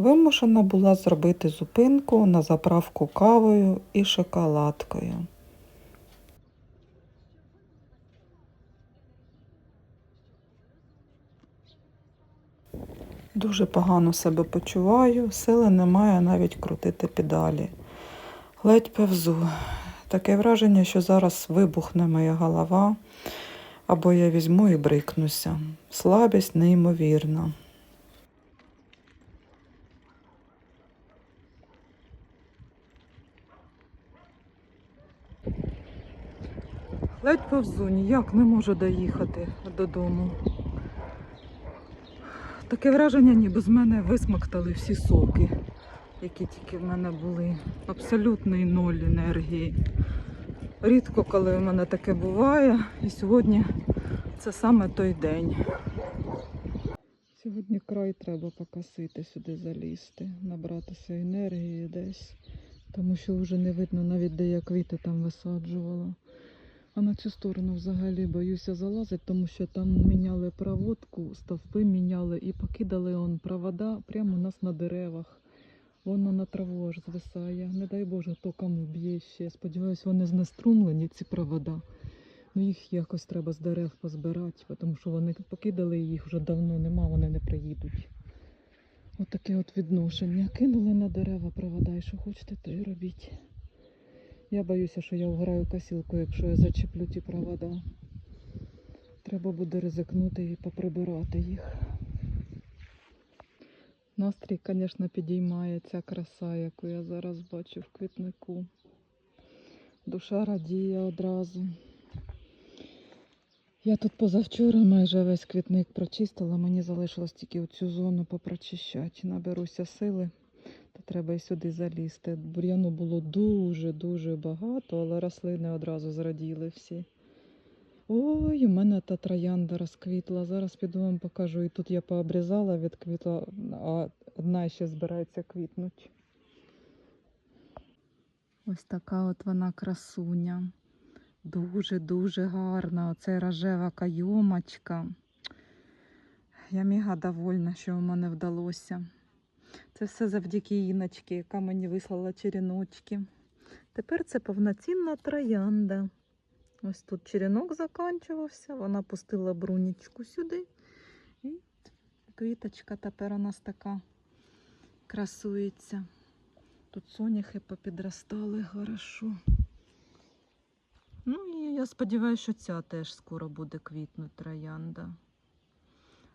Вимушена була зробити зупинку на заправку кавою і шоколадкою. Дуже погано себе почуваю, сили немає навіть крутити педалі. Ледь певзу. Таке враження, що зараз вибухне моя голова, або я візьму і брикнуся. Слабість неймовірна. Повзу, ніяк не можу доїхати додому. Таке враження, ніби з мене висмоктали всі соки, які тільки в мене були. Абсолютний ноль енергії. Рідко, коли в мене таке буває, і сьогодні це саме той день. Сьогодні край треба покосити, сюди залізти, набратися енергії десь, тому що вже не видно навіть де я квіти там висаджувала. А на цю сторону взагалі боюся залазити, тому що там міняли проводку, стовпи міняли і покидали он провода прямо у нас на деревах. Воно на траву аж звисає. Не дай Боже, током б'є ще. Сподіваюсь, вони знеструмлені, ці провода. Ну їх якось треба з дерев позбирати, тому що вони покидали їх вже давно нема, вони не приїдуть. От таке от відношення. Кинули на дерева провода і що хочете, то й робіть. Я боюся, що я вграю косілку, якщо я зачеплю ті провода. Треба буде ризикнути і поприбирати їх. Настрій, звісно, підіймає ця краса, яку я зараз бачу в квітнику. Душа радіє одразу. Я тут позавчора майже весь квітник прочистила, мені залишилось тільки цю зону попрочищати. Наберуся сили, треба і сюди залізти. Бур'яну було дуже-дуже багато, але рослини одразу зраділи всі. Ой, у мене та троянда розквітла. Зараз піду вам покажу. І тут я пообрізала, відквітла, а одна ще збирається квітнуть. Ось така от вона красуня. Дуже-дуже гарна. Оце рожева кайомочка. Я мега довольна, що у мене вдалося. Це все завдяки Іночці, яка мені вислала черіночки. Тепер це повноцінна троянда. Ось тут черенок закінчувався, вона пустила брунічку сюди. І квіточка тепер у нас така красується. Тут соняхи попідростали хорошо. Ну і я сподіваюся, що ця теж скоро буде квітнути троянда.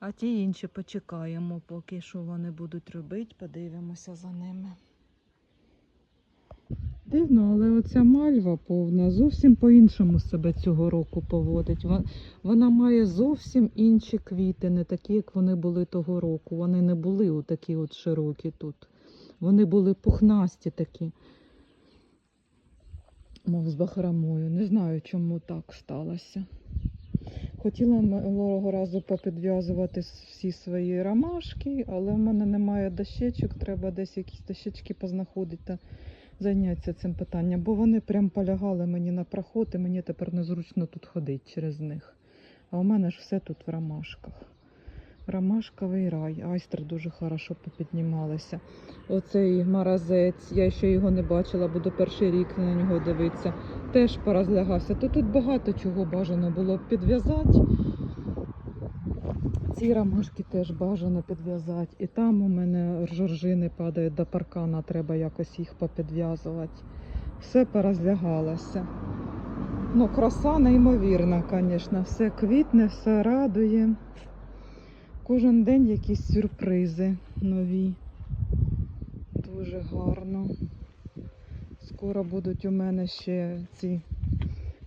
А ті інші почекаємо, поки що вони будуть робити, подивимося за ними. Дивно, але оця мальва повна зовсім по-іншому себе цього року поводить. Вона має зовсім інші квіти, не такі, як вони були того року. Вони не були отакі от широкі тут. Вони були пухнасті такі, мов з бахромою. Не знаю, чому так сталося. Хотіла минулого разу попідв'язувати всі свої ромашки, але в мене немає дощечок, треба десь якісь дощечки познаходити та зайнятися цим питанням, бо вони прям полягали мені на проход, і мені тепер незручно тут ходити через них. А у мене ж все тут в ромашках. Ромашковий рай. Айстри дуже хорошо попіднімалися. Оцей маразець, я ще його не бачила, буду перший рік на нього дивитися. Теж порозлягався. То тут багато чого бажано було б підв'язати. Ці ромашки теж бажано підв'язати. І там у мене жоржини падають до паркана, треба якось їх попідв'язувати. Все порозлягалося. Ну, краса неймовірна, звісно. Все квітне, все радує. Кожен день якісь сюрпризи нові. Дуже гарно. Скоро будуть у мене ще ці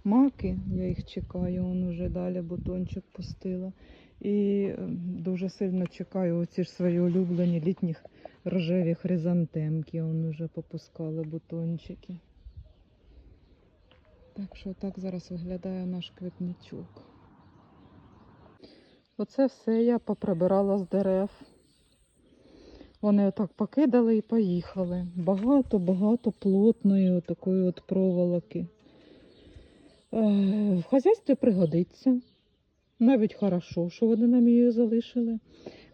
маки, я їх чекаю, он уже далі бутончик пустила. І е, дуже сильно чекаю оці ж свої улюблені літніх рожеві хризантемки. Он уже попускали бутончики. Так що так зараз виглядає наш квітничок. Оце все я поприбирала з дерев. Вони отак покидали і поїхали. Багато-багато плотної такої от проволоки. Е, В хазяйстві пригодиться. Навіть хорошо, що вони нам її залишили.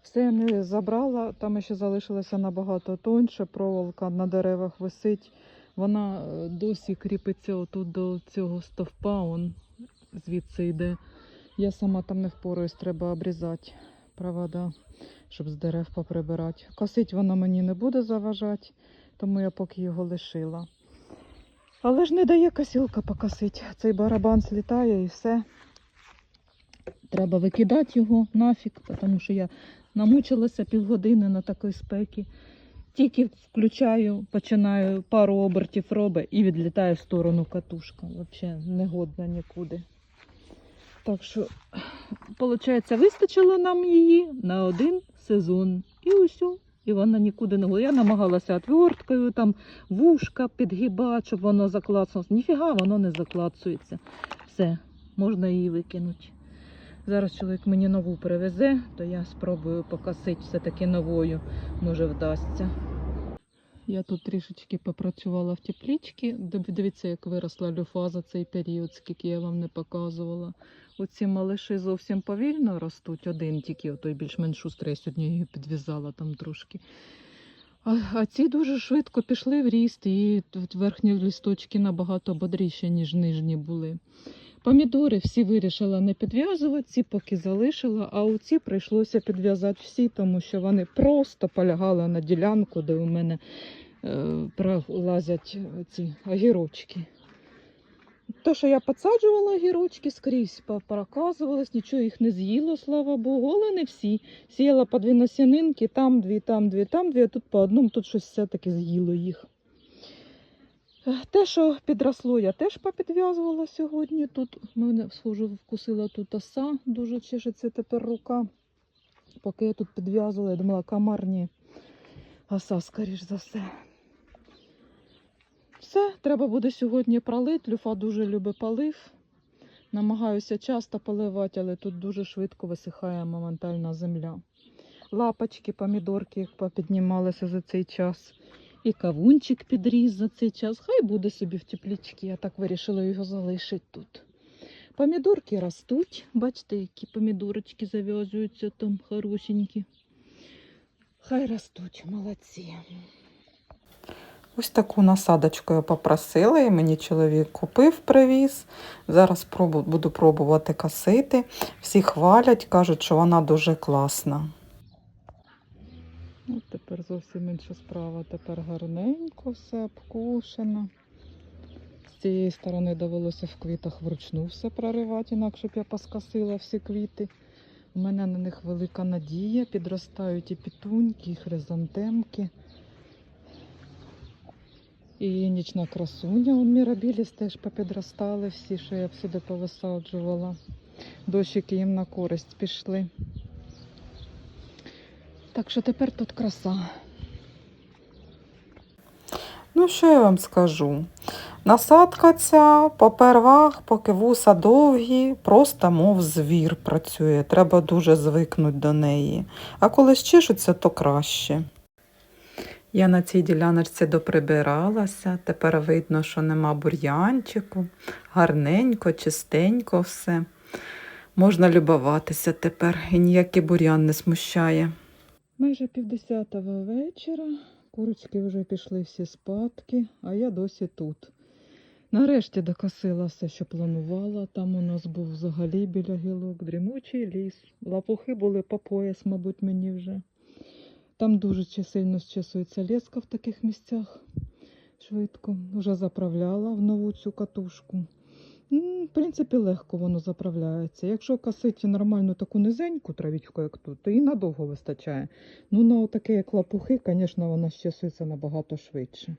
Все не забрала, там ще залишилося набагато тоньше, проволока на деревах висить. Вона е, досі кріпиться отут до цього стовпа, он звідси йде. Я сама там не впораюсь, треба обрізати провода, щоб з дерев поприбирати. Косить воно мені не буде заважати, тому я поки його лишила. Але ж не дає косілка покосити. Цей барабан злітає і все. Треба викидати його нафіг, тому що я намучилася півгодини на такій спекі. Тільки включаю, починаю пару обертів роби і відлітає в сторону катушка. Взагалі не годна нікуди. Так що, виходить, вистачило нам її на один сезон. І усю. І вона нікуди не гуляє. Я намагалася отверткою, там вушка підгибати, щоб воно заклацалося. Ніфіга, воно не заклацується. Все, можна її викинути. Зараз чоловік мені нову привезе, то я спробую покосити все-таки новою, може вдасться. Я тут трішечки попрацювала в теплічці. Дивіться, як виросла люфа за цей період, скільки я вам не показувала. Оці малиші зовсім повільно ростуть. Один тільки той більш-менш шустрий, я сьогодні її підв'язала там трошки. А, а ці дуже швидко пішли в ріст, і верхні листочки набагато бодріші, ніж нижні були. Помідори всі вирішила не підв'язувати, ці поки залишила, а оці прийшлося підв'язати всі, тому що вони просто полягали на ділянку, де у мене е, пролазять ці огірочки. То, що я підсаджувала огірочки, скрізь проказувалось, нічого їх не з'їло, слава Богу, але не всі. Сіяла по дві насінинки, там дві, там дві, там дві, а тут по одному, тут щось все-таки з'їло їх. Е, Те, що підросло, я теж попідв'язувала сьогодні. Тут мене схоже вкусила тут оса, дуже чешеться тепер рука. Поки я тут підв'язувала, я думала, комарні оса, скоріш за все. Все, треба буде сьогодні пролити. Люфа дуже любить полив. Намагаюся часто поливати, але тут дуже швидко висихає моментальна земля. Лапочки, помідорки як попіднімалися за цей час. І кавунчик підріс за цей час. Хай буде собі в теплічці. Я так вирішила його залишити тут. Помідорки ростуть. Бачите, які помідорочки зав'язуються там хорошенькі. Хай ростуть, молодці. Ось таку насадочку я попросила, і мені чоловік купив, привіз. Зараз буду пробувати косити. Всі хвалять, кажуть, що вона дуже класна. От тепер зовсім інша справа. Тепер гарненько все обкушено. З цієї сторони довелося в квітах вручну все проривати, інакше б я поскосила всі квіти. У мене на них велика надія. Підростають і пітуньки, і хризантемки. І нічна красуня у Мірабіліс теж попідростали всі, що я всюди повисаджувала. Дощики їм на користь пішли. Так що тепер тут краса. Ну, що я вам скажу? Насадка ця попервах, поки вуса довгі, просто мов звір працює. Треба дуже звикнути до неї. А коли щишуться, то краще. Я на цій діляночці доприбиралася. Тепер видно, що нема бур'янчику. Гарненько, чистенько все. Можна любуватися тепер і ніякий бур'ян не смущає. Майже півдесятого вечора. Курочки вже пішли всі спадки, а я досі тут. Нарешті докосила все, що планувала. Там у нас був взагалі біля гілок дрімучий ліс. Лапухи були по пояс, мабуть, мені вже. Там дуже сильно щесується леска в таких місцях. Швидко. Вже заправляла в нову цю катушку. В принципі, легко воно заправляється. Якщо косити нормальну таку низеньку травічку, як тут, то і надовго вистачає. Ну, на таке, як лапухи, звісно, вона щасується набагато швидше.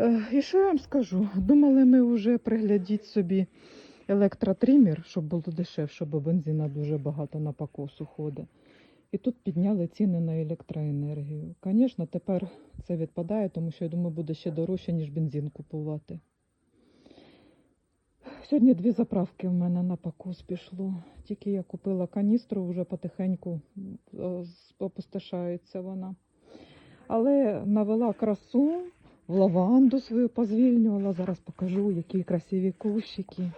Е, І що я вам скажу? Думали ми вже приглядіть собі електротример, щоб було дешевше, бо бензина дуже багато на покосу ходить. І тут підняли ціни на електроенергію. Звісно, тепер це відпадає, тому що я думаю, буде ще дорожче, ніж бензин купувати. Сьогодні дві заправки в мене на покос пішло. Тільки я купила каністру, вже потихеньку опустошається вона. Але навела красу, в лаванду свою позвільнювала. Зараз покажу, які красиві кущики.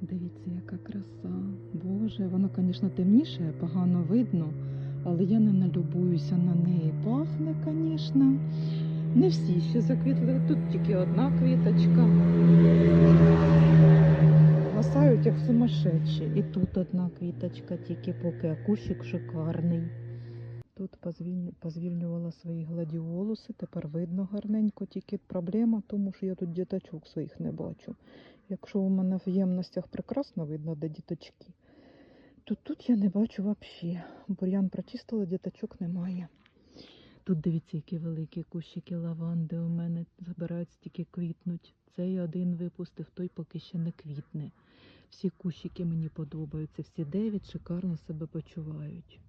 Дивіться, яка краса. Боже, воно, звісно, темніше, погано видно, але я не налюбуюся на неї. Пахне, звісно. Не всі ще заквітли, тут тільки одна квіточка. Гасають як сумасшедші. І тут одна квіточка, тільки поки кущик шикарний. Тут позвільнювала свої гладіолуси, тепер видно гарненько, тільки проблема тому, що я тут діточок своїх не бачу. Якщо у мене в ємностях прекрасно видно, де діточки, то тут я не бачу взагалі. Бур'ян прочистила, діточок немає. Тут дивіться, які великі кущики лаванди у мене забираються, тільки квітнуть. Цей один випустив, той поки ще не квітне. Всі кущики мені подобаються, всі дев'ять шикарно себе почувають.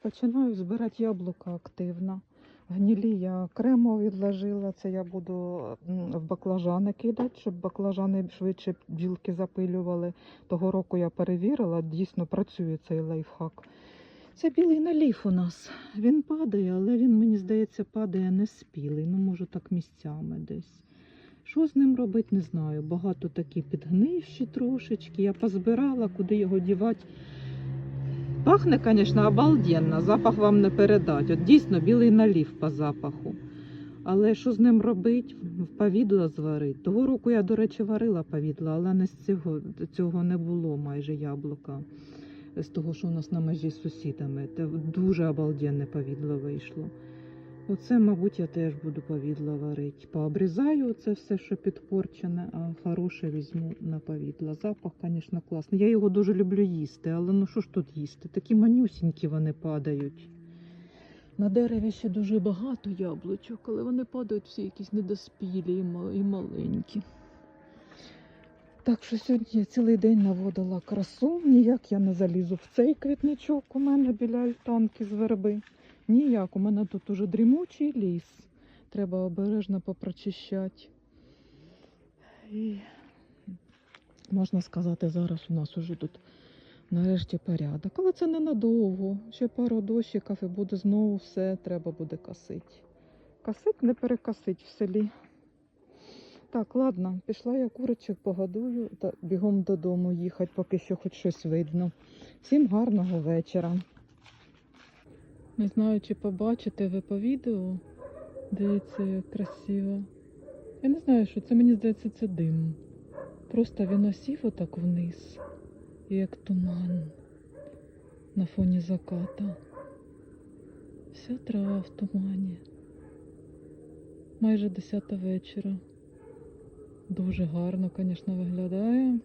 Починаю збирати яблука активно. Гнілі я окремо відложила. Це я буду в баклажани кидати, щоб баклажани швидше бджілки запилювали. Того року я перевірила, дійсно працює цей лайфхак. Це білий налів у нас. Він падає, але він, мені здається, падає не спілий. Ну, може, так місцями десь. Що з ним робити, не знаю. Багато такі підгнивші трошечки. Я позбирала, куди його дівати. Пахне, звісно, обалденно, запах вам не передати. От дійсно білий налів по запаху. Але що з ним робити? В повідло зварити. Того року я, до речі, варила повідло, але не з цього, цього не було майже яблука. З того, що у нас на межі з сусідами. Це дуже обалденне повідло вийшло. Оце, мабуть, я теж буду повідло варити. Пообрізаю це все, що підпорчене, а хороше візьму на повідло. Запах, звісно, класний. Я його дуже люблю їсти, але ну що ж тут їсти? Такі манюсінькі вони падають. На дереві ще дуже багато яблучок, але вони падають всі якісь недоспілі і маленькі. Так що сьогодні я цілий день наводила красу, ніяк я не залізу в цей квітничок у мене біля альтанки з верби. Ніяк, у мене тут уже дрімучий ліс. Треба обережно попрочищати. І можна сказати, зараз у нас уже тут нарешті порядок. Але це ненадовго. Ще пару дощиків і буде знову все, треба буде косити. Косить, не перекосить в селі. Так, ладно, пішла я курочок погодую та бігом додому їхати, поки що хоч щось видно. Всім гарного вечора. Не знаю, чи побачите ви по відео. Дивіться, як красиво. Я не знаю, що це мені здається, це дим. Просто він осів отак вниз, як туман на фоні заката. Вся трава в тумані. Майже 10 вечора. Дуже гарно, звісно, виглядає.